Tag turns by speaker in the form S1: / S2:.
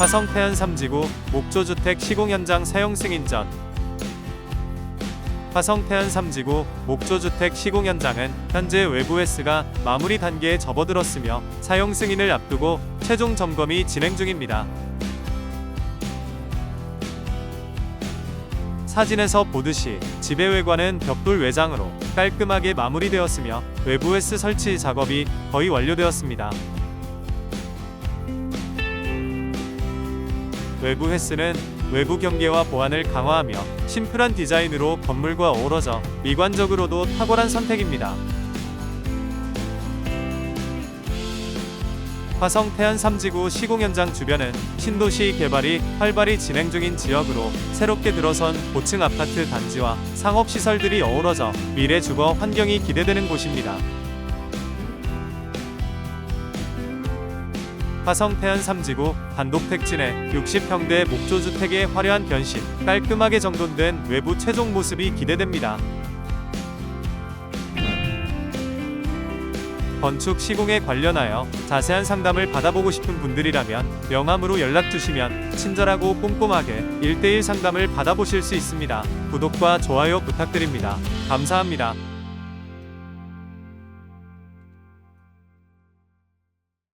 S1: 화성 태안 3지구 목조주택 시공 현장 사용 승인 전 화성 태안 3지구 목조주택 시공 현장은 현재 외부 S가 마무리 단계에 접어들었으며 사용 승인을 앞두고 최종 점검이 진행 중입니다. 사진에서 보듯이 집의 외관은 벽돌 외장으로 깔끔하게 마무리되었으며 외부 S 설치 작업이 거의 완료되었습니다. 외부 헬스는 외부 경계와 보안을 강화하며 심플한 디자인으로 건물과 어우러져 미관적으로도 탁월한 선택입니다. 화성 태안 3지구 시공 현장 주변은 신도시 개발이 활발히 진행 중인 지역으로 새롭게 들어선 고층 아파트 단지와 상업 시설들이 어우러져 미래 주거 환경이 기대되는 곳입니다. 화성 태안 3지구 단독 택지내 60평대 목조주택의 화려한 변신, 깔끔하게 정돈된 외부 최종 모습이 기대됩니다. 건축 시공에 관련하여 자세한 상담을 받아보고 싶은 분들이라면 명함으로 연락 주시면 친절하고 꼼꼼하게 1대1 상담을 받아보실 수 있습니다. 구독과 좋아요 부탁드립니다. 감사합니다.